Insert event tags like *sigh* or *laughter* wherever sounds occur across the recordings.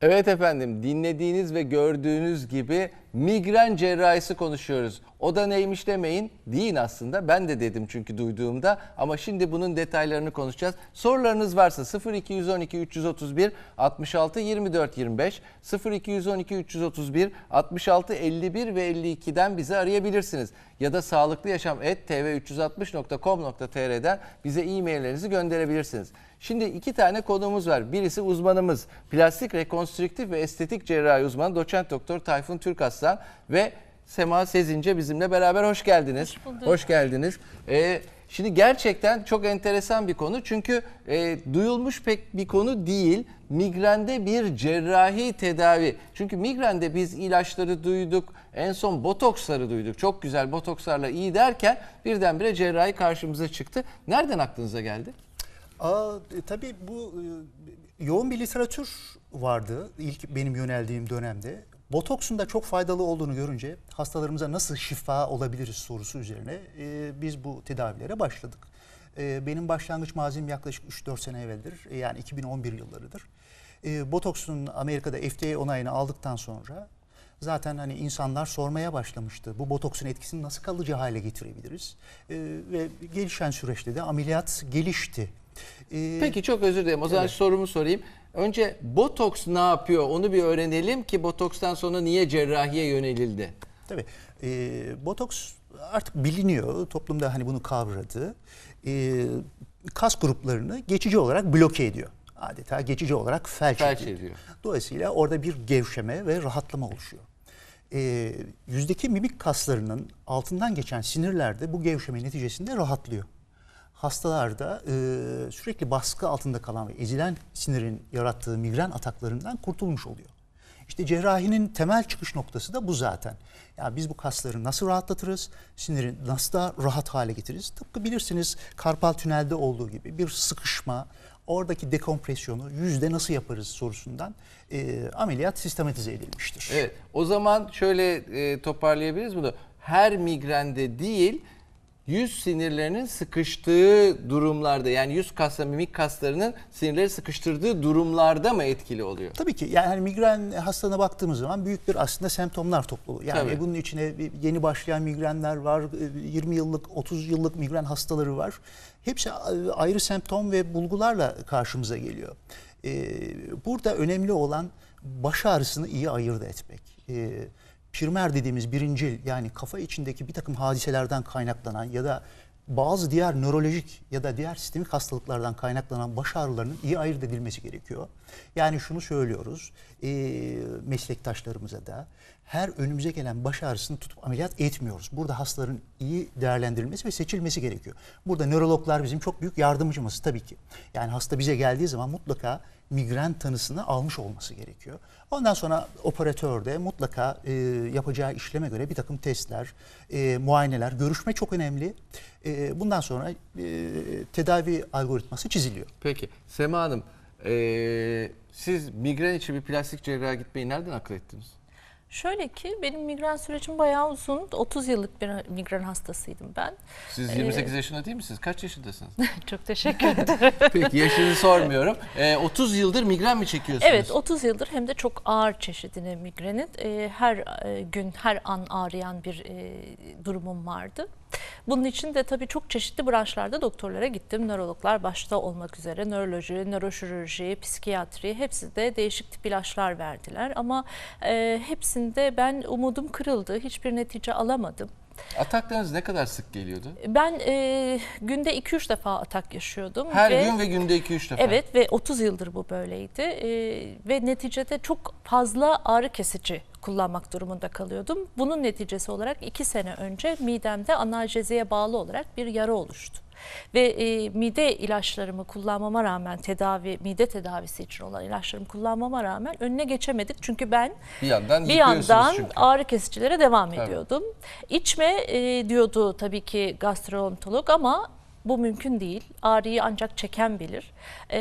Evet efendim dinlediğiniz ve gördüğünüz gibi migren cerrahisi konuşuyoruz. O da neymiş demeyin. Deyin aslında. Ben de dedim çünkü duyduğumda ama şimdi bunun detaylarını konuşacağız. Sorularınız varsa 0212 331 66 24 25 0212 331 66 51 ve 52'den bizi arayabilirsiniz. Ya da sağlıklı yaşam tv360.com.tr'den bize e-maillerinizi gönderebilirsiniz. Şimdi iki tane konuğumuz var. Birisi uzmanımız, plastik rekonstrüktif ve estetik cerrahi uzmanı doçent doktor Tayfun Türkaslan ve Sema Sezince bizimle beraber hoş geldiniz. Hoş bulduk. Hoş geldiniz. Ee, şimdi gerçekten çok enteresan bir konu çünkü e, duyulmuş pek bir konu değil. Migrende bir cerrahi tedavi. Çünkü migrende biz ilaçları duyduk, en son botoksları duyduk. Çok güzel botokslarla iyi derken birdenbire cerrahi karşımıza çıktı. Nereden aklınıza geldi? Aa, e, tabii bu e, yoğun bir literatür vardı ilk benim yöneldiğim dönemde. Botoksun da çok faydalı olduğunu görünce hastalarımıza nasıl şifa olabiliriz sorusu üzerine e, biz bu tedavilere başladık. E, benim başlangıç mazim yaklaşık 3-4 sene evveldir. E, yani 2011 yıllarıdır. E, Botoksun Amerika'da FDA onayını aldıktan sonra zaten hani insanlar sormaya başlamıştı. Bu botoksun etkisini nasıl kalıcı hale getirebiliriz? E, ve gelişen süreçte de ameliyat gelişti. E, Peki çok özür dilerim. O zaman Evet. sorumu sorayım. Önce botoks ne yapıyor? Onu bir öğrenelim ki botokstan sonra niye cerrahiye yönelildi? Tabii. E, botoks artık biliniyor. Toplumda hani bunu kavradı. E, kas gruplarını geçici olarak bloke ediyor. Adeta geçici olarak felç, Felç ediyor. ediyor. Dolayısıyla orada bir gevşeme ve rahatlama oluşuyor. E, yüzdeki mimik kaslarının altından geçen sinirler de bu gevşeme neticesinde rahatlıyor. Hastalarda e, sürekli baskı altında kalan ve ezilen sinirin yarattığı migren ataklarından kurtulmuş oluyor. İşte cerrahinin temel çıkış noktası da bu zaten. Ya biz bu kasları nasıl rahatlatırız? Siniri nasıl da rahat hale getiririz? Tıpkı bilirsiniz karpal tünelde olduğu gibi bir sıkışma, oradaki dekompresyonu yüzde nasıl yaparız sorusundan e, ameliyat sistematize edilmiştir. Evet. O zaman şöyle e, toparlayabiliriz bunu. Her migrende değil yüz sinirlerinin sıkıştığı durumlarda yani yüz kasla mimik kaslarının sinirleri sıkıştırdığı durumlarda mı etkili oluyor? Tabii ki yani hani migren hastalığına baktığımız zaman büyük bir aslında semptomlar topluluğu. Yani Tabii. bunun içine yeni başlayan migrenler var, 20 yıllık, 30 yıllık migren hastaları var. Hepsi ayrı semptom ve bulgularla karşımıza geliyor. Ee, Burada önemli olan baş ağrısını iyi ayırt etmek. Ee, Pirmer dediğimiz birincil yani kafa içindeki bir takım hadiselerden kaynaklanan ya da bazı diğer nörolojik ya da diğer sistemik hastalıklardan kaynaklanan baş ağrılarının iyi ayırt edilmesi gerekiyor. Yani şunu söylüyoruz e, meslektaşlarımıza da her önümüze gelen baş ağrısını tutup ameliyat etmiyoruz. Burada hastaların iyi değerlendirilmesi ve seçilmesi gerekiyor. Burada nörologlar bizim çok büyük yardımcımız tabii ki. Yani hasta bize geldiği zaman mutlaka migren tanısını almış olması gerekiyor. Ondan sonra operatör de mutlaka e, yapacağı işleme göre bir takım testler, e, muayeneler, görüşme çok önemli. E, bundan sonra e, tedavi algoritması çiziliyor. Peki Sema Hanım e, siz migren için bir plastik cerraha gitmeyi nereden akıl ettiniz? Şöyle ki benim migren sürecim bayağı uzun. 30 yıllık bir migren hastasıydım ben. Siz Ee, 28 yaşında değil misiniz? Kaç yaşındasınız? *laughs* Çok teşekkür ederim. *laughs* Peki yaşınızı sormuyorum. E, 30 yıldır migren mi çekiyorsunuz? evet 30 yıldır hem de çok ağır çeşidine migrenin e, her e, gün her an ağrıyan bir e, durumum vardı. Bunun için de tabii çok çeşitli branşlarda doktorlara gittim. Nörologlar başta olmak üzere nöroloji, nöroşirurji, psikiyatri hepsi de değişik tip ilaçlar verdiler. Ama e, hepsinde ben umudum kırıldı. Hiçbir netice alamadım. Ataklarınız ne kadar sık geliyordu? Ben e, günde 2-3 defa atak yaşıyordum. Her ve, gün ve günde 2-3 defa. Evet ve 30 yıldır bu böyleydi. E, ve neticede çok fazla ağrı kesici kullanmak durumunda kalıyordum. Bunun neticesi olarak 2 sene önce midemde analjeziye bağlı olarak bir yara oluştu. Ve e, mide ilaçlarımı kullanmama rağmen tedavi mide tedavisi için olan ilaçlarımı kullanmama rağmen önüne geçemedik. Çünkü ben Bir yandan bir yandan çünkü. ağrı kesicilere devam Tabii. ediyordum. İçme e, diyordu tabii ki gastroenterolog ama bu mümkün değil. Ağrıyı ancak çeken bilir. E,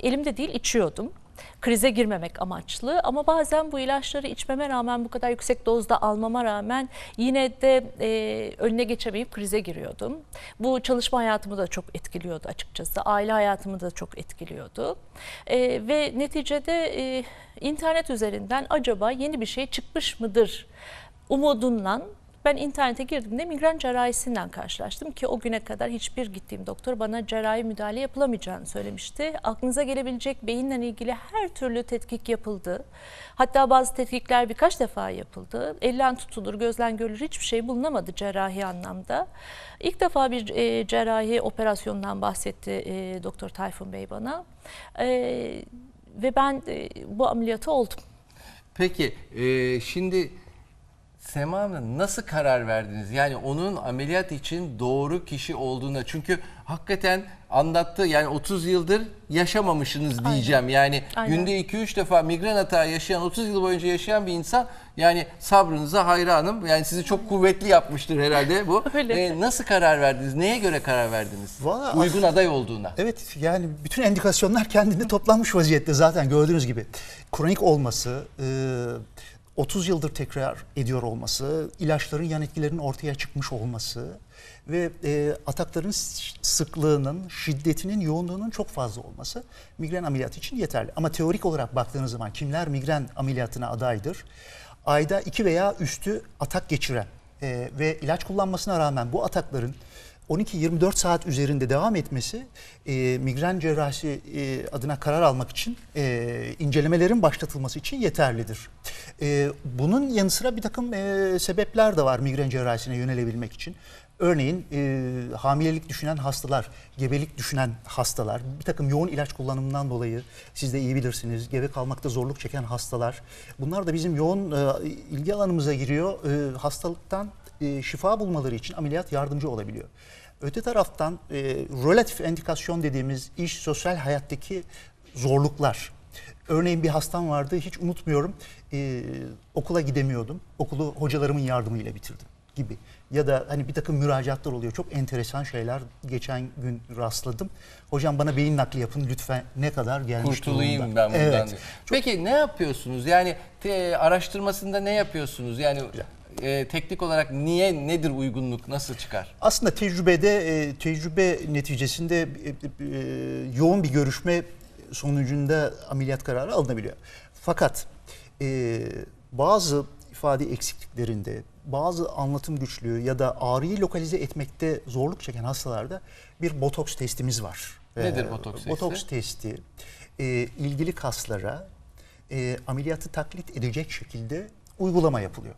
elimde değil içiyordum. Krize girmemek amaçlı ama bazen bu ilaçları içmeme rağmen bu kadar yüksek dozda almama rağmen yine de e, önüne geçemeyip krize giriyordum. Bu çalışma hayatımı da çok etkiliyordu açıkçası. Aile hayatımı da çok etkiliyordu. E, ve neticede e, internet üzerinden acaba yeni bir şey çıkmış mıdır umudundan ben internete girdiğimde migren cerrahisinden karşılaştım ki o güne kadar hiçbir gittiğim doktor bana cerrahi müdahale yapılamayacağını söylemişti. Aklınıza gelebilecek beyinle ilgili her türlü tetkik yapıldı. Hatta bazı tetkikler birkaç defa yapıldı. Ellen tutulur, gözden görülür hiçbir şey bulunamadı cerrahi anlamda. İlk defa bir e, cerrahi operasyondan bahsetti e, Doktor Tayfun Bey bana. E, ve ben bu ameliyatı oldum. Peki e, şimdi Sema Hanım nasıl karar verdiniz? Yani onun ameliyat için doğru kişi olduğuna. Çünkü hakikaten anlattı yani 30 yıldır yaşamamışsınız diyeceğim. Yani Aynen. günde 2-3 defa migren hata yaşayan 30 yıl boyunca yaşayan bir insan yani sabrınıza hayranım. Yani sizi çok kuvvetli yapmıştır herhalde bu. *laughs* Öyle. E, nasıl karar verdiniz? Neye göre karar verdiniz? Vallahi Uygun aday olduğuna. Evet yani bütün endikasyonlar kendinde toplanmış vaziyette zaten gördüğünüz gibi. Kronik olması, e, 30 yıldır tekrar ediyor olması, ilaçların yan etkilerinin ortaya çıkmış olması ve e, atakların sıklığının, şiddetinin, yoğunluğunun çok fazla olması migren ameliyatı için yeterli. Ama teorik olarak baktığınız zaman kimler migren ameliyatına adaydır? Ayda 2 veya üstü atak geçiren e, ve ilaç kullanmasına rağmen bu atakların 12-24 saat üzerinde devam etmesi e, migren cerrahisi e, adına karar almak için e, incelemelerin başlatılması için yeterlidir. E, bunun yanı sıra bir takım e, sebepler de var migren cerrahisine yönelebilmek için. Örneğin e, hamilelik düşünen hastalar, gebelik düşünen hastalar, bir takım yoğun ilaç kullanımından dolayı siz de iyi bilirsiniz gebe kalmakta zorluk çeken hastalar. Bunlar da bizim yoğun e, ilgi alanımıza giriyor. E, hastalıktan e, şifa bulmaları için ameliyat yardımcı olabiliyor. Öte taraftan e, relatif endikasyon dediğimiz iş sosyal hayattaki zorluklar. Örneğin bir hastam vardı hiç unutmuyorum e, okula gidemiyordum. Okulu hocalarımın yardımıyla bitirdim gibi. Ya da hani bir takım müracaatlar oluyor. Çok enteresan şeyler geçen gün rastladım. Hocam bana beyin nakli yapın lütfen ne kadar gelmiş Kurtulayım durumda. ben bundan. Evet. diyor. Peki ne yapıyorsunuz? Yani te- araştırmasında ne yapıyorsunuz? Yani e, teknik olarak niye nedir uygunluk nasıl çıkar? Aslında tecrübede e, tecrübe neticesinde e, e, yoğun bir görüşme sonucunda ameliyat kararı alınabiliyor. Fakat e, bazı ifade eksikliklerinde, bazı anlatım güçlüğü ya da ağrıyı lokalize etmekte zorluk çeken hastalarda bir botoks testimiz var. Nedir E, botoks testi? Botoks testi e, ilgili kaslara e, ameliyatı taklit edecek şekilde uygulama yapılıyor.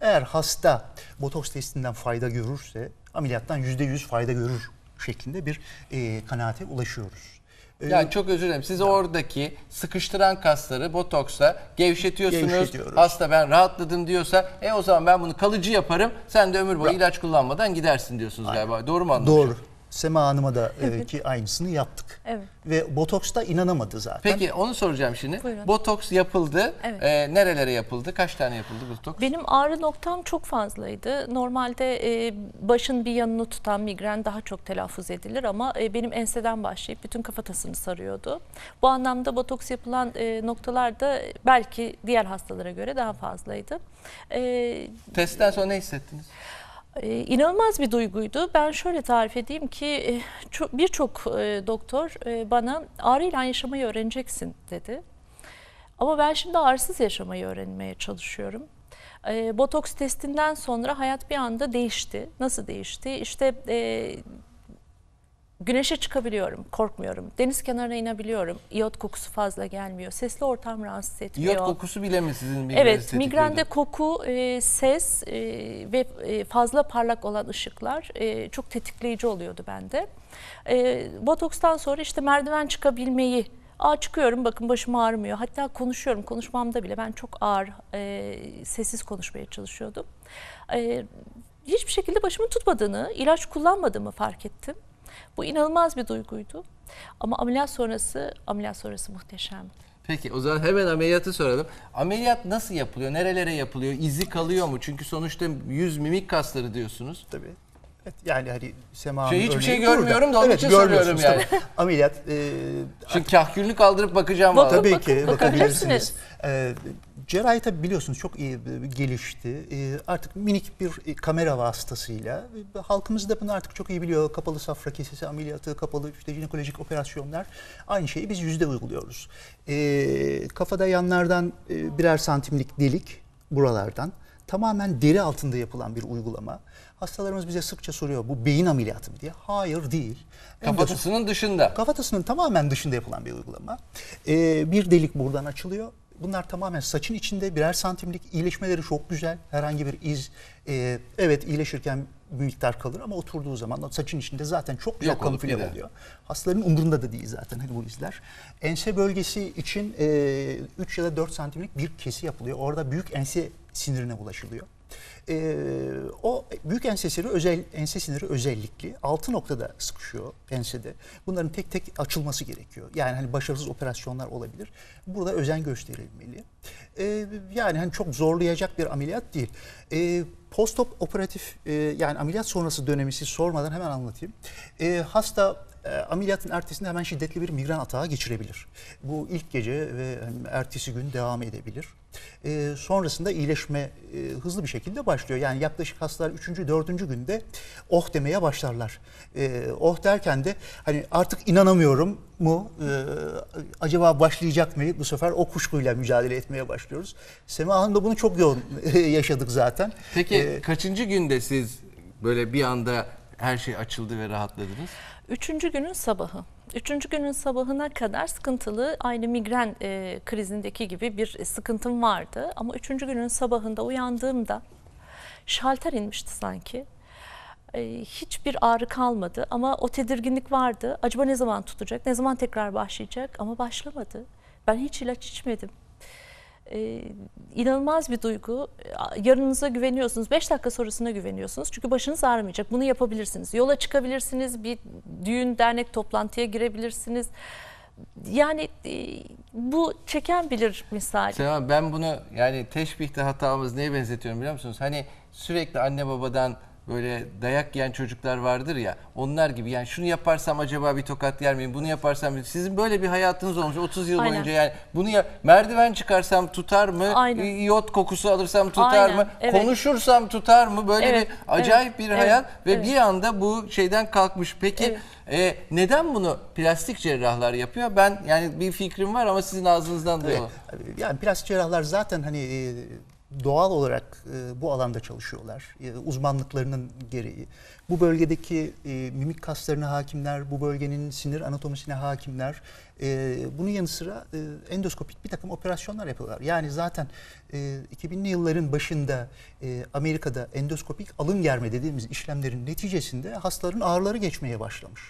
Eğer hasta botoks testinden fayda görürse ameliyattan %100 fayda görür şeklinde bir e, kanaate ulaşıyoruz. E, Yani çok özür dilerim. Siz oradaki sıkıştıran kasları botoksla gevşetiyorsunuz. Hasta ben rahatladım diyorsa e o zaman ben bunu kalıcı yaparım. Sen de ömür boyu ilaç kullanmadan gidersin diyorsunuz galiba. Doğru mu anlamışım? Doğru. Sema Hanım'a da e, ki aynısını yaptık. Evet. Ve botoksta inanamadı zaten. Peki onu soracağım şimdi. Buyurun. Botoks yapıldı. Evet. E, nerelere yapıldı? Kaç tane yapıldı botoks? Benim ağrı noktam çok fazlaydı. Normalde e, başın bir yanını tutan migren daha çok telaffuz edilir ama e, benim enseden başlayıp bütün kafatasını sarıyordu. Bu anlamda botoks yapılan e, noktalar da belki diğer hastalara göre daha fazlaydı. E, Testten sonra ne hissettiniz? Ee, inanılmaz bir duyguydu. Ben şöyle tarif edeyim ki e, ço- birçok e, doktor e, bana ağrıyla yaşamayı öğreneceksin dedi. Ama ben şimdi ağrısız yaşamayı öğrenmeye çalışıyorum. Botoks testinden sonra hayat bir anda değişti. Nasıl değişti? İşte güneşe çıkabiliyorum, korkmuyorum. Deniz kenarına inebiliyorum. İyot kokusu fazla gelmiyor. Sesli ortam rahatsız etmiyor. İyot kokusu bile mi sizin migrenizi Evet, migrende koku, e, ses e, ve e, fazla parlak olan ışıklar e, çok tetikleyici oluyordu bende. E, botokstan sonra işte merdiven çıkabilmeyi, Aa çıkıyorum bakın başım ağrımıyor. Hatta konuşuyorum, konuşmamda bile ben çok ağır, e, sessiz konuşmaya çalışıyordum. E, hiçbir şekilde başımın tutmadığını, ilaç kullanmadığımı fark ettim. Bu inanılmaz bir duyguydu. Ama ameliyat sonrası, ameliyat sonrası muhteşem. Peki o zaman hemen ameliyatı soralım. Ameliyat nasıl yapılıyor? Nerelere yapılıyor? İzi kalıyor mu? Çünkü sonuçta yüz mimik kasları diyorsunuz. Tabii. Evet, yani hani Sema Şey, hiçbir şey görmüyorum da onun için görmüyorsunuz soruyorum tabii. Ameliyat e, Şimdi kahkülünü kaldırıp bakacağım Bakın, vallahi. Tabii bakın, ki bakabilirsiniz. bakabilirsiniz. Ee, cerrahi tabii biliyorsunuz çok iyi e, gelişti. Ee, artık minik bir e, kamera vasıtasıyla e, halkımız da bunu artık çok iyi biliyor. Kapalı safra kesesi ameliyatı, kapalı işte jinekolojik operasyonlar aynı şeyi biz yüzde uyguluyoruz. Ee, kafada yanlardan e, birer santimlik delik buralardan tamamen deri altında yapılan bir uygulama. Hastalarımız bize sıkça soruyor bu beyin ameliyatı mı diye. Hayır değil. Kafatasının dışında. Kafatasının tamamen dışında yapılan bir uygulama. Ee, bir delik buradan açılıyor. Bunlar tamamen saçın içinde birer santimlik iyileşmeleri çok güzel. Herhangi bir iz, e, evet iyileşirken miktar kalır ama oturduğu zaman saçın içinde zaten çok güzel Yok olup kamufle gider. oluyor. Hastaların umurunda da değil zaten hani bu izler. Ense bölgesi için e, 3 ya da 4 santimlik bir kesi yapılıyor. Orada büyük ense sinirine ulaşılıyor. Ee, o büyük ense siniri özel ense siniri özellikli. Altı noktada sıkışıyor ensede. Bunların tek tek açılması gerekiyor. Yani hani başarısız operasyonlar olabilir. Burada özen gösterilmeli. Ee, yani hani çok zorlayacak bir ameliyat değil. Ee, Postop operatif e, yani ameliyat sonrası dönemi siz sormadan hemen anlatayım. Ee, hasta e, ameliyatın ertesinde hemen şiddetli bir migren atağı geçirebilir. Bu ilk gece ve ertesi gün devam edebilir. E, sonrasında iyileşme e, hızlı bir şekilde başlıyor. Yani yaklaşık hastalar 3. 4. günde oh demeye başlarlar. E, oh derken de hani artık inanamıyorum mu? E, acaba başlayacak mı? Bu sefer o kuşkuyla mücadele etmeye başlıyoruz. Sema Hanım da bunu çok yoğun *laughs* yaşadık zaten. Peki E, kaçıncı günde siz böyle bir anda her şey açıldı ve rahatladınız? Üçüncü günün sabahı. Üçüncü günün sabahına kadar sıkıntılı aynı migren e, krizindeki gibi bir sıkıntım vardı. Ama üçüncü günün sabahında uyandığımda şalter inmişti sanki. E, hiçbir ağrı kalmadı ama o tedirginlik vardı. Acaba ne zaman tutacak, ne zaman tekrar başlayacak ama başlamadı. Ben hiç ilaç içmedim. Ee, inanılmaz bir duygu. Yarınınıza güveniyorsunuz. 5 dakika sonrasına güveniyorsunuz. Çünkü başınız ağrımayacak. Bunu yapabilirsiniz. Yola çıkabilirsiniz. Bir düğün, dernek toplantıya girebilirsiniz. Yani e, bu çeken bilir misal. Sema ben bunu yani teşbihte hatamız neye benzetiyorum biliyor musunuz? Hani sürekli anne babadan böyle dayak yiyen çocuklar vardır ya onlar gibi yani şunu yaparsam acaba bir tokat yer miyim bunu yaparsam bir- sizin böyle bir hayatınız olmuş 30 yıl Aynen. boyunca yani bunu ya merdiven çıkarsam tutar mı Aynen. yot kokusu alırsam tutar Aynen, mı evet. konuşursam tutar mı böyle Evet, bir acayip bir evet, hayat ve evet. bir anda bu şeyden kalkmış peki Evet. e, neden bunu plastik cerrahlar yapıyor ben yani bir fikrim var ama sizin ağzınızdan Evet. duyalım. Yani plastik cerrahlar zaten hani e, doğal olarak e, bu alanda çalışıyorlar. E, Uzmanlıklarının gereği. Bu bölgedeki e, mimik kaslarına hakimler, bu bölgenin sinir anatomisine hakimler. E, Bunun yanı sıra e, endoskopik bir takım operasyonlar yapıyorlar. Yani zaten e, 2000'li yılların başında e, Amerika'da endoskopik alın germe dediğimiz işlemlerin neticesinde hastaların ağrıları geçmeye başlamış.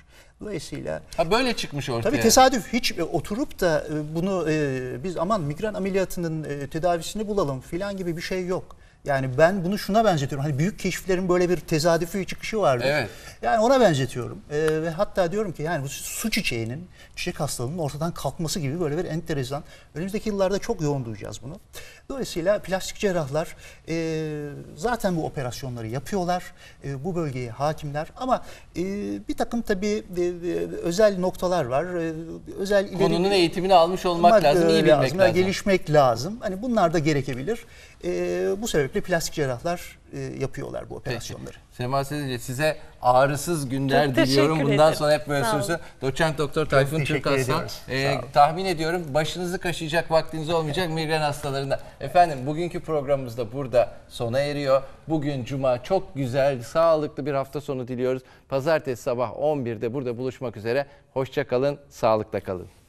Dolayısıyla Ha böyle çıkmış ortaya. Tabii tesadüf hiç e, oturup da e, bunu e, biz aman migren ameliyatının e, tedavisini bulalım filan gibi bir şey yok. Yani ben bunu şuna benzetiyorum. Hani büyük keşiflerin böyle bir tesadüfi çıkışı vardır. Evet. Yani ona benzetiyorum. E, ve hatta diyorum ki yani bu su çiçeğinin, çiçek hastalığının ortadan kalkması gibi böyle bir enteresan. Önümüzdeki yıllarda çok yoğun duyacağız bunu. Dolayısıyla plastik cerrahlar e, zaten bu operasyonları yapıyorlar. E, bu bölgeye hakimler. Ama e, bir takım tabii e, özel noktalar var. E, özel ileri- Konunun eğitimini almış olmak lazım, iyi bilmek lazım, lazım. Gelişmek lazım. Hani bunlar da gerekebilir. E, bu sebeple plastik cerrahlar e, yapıyorlar bu operasyonları. Sema Sezince size ağrısız günler Çok diliyorum. Bundan ederim. sonra hep böyle sürsün. Doçent Doktor Tayfun. Ee, Sağ olun. tahmin ediyorum başınızı kaşıyacak vaktiniz olmayacak migren hastalarında. Efendim bugünkü programımız da burada sona eriyor. Bugün cuma çok güzel, sağlıklı bir hafta sonu diliyoruz. Pazartesi sabah 11'de burada buluşmak üzere. Hoşça kalın, sağlıkla kalın.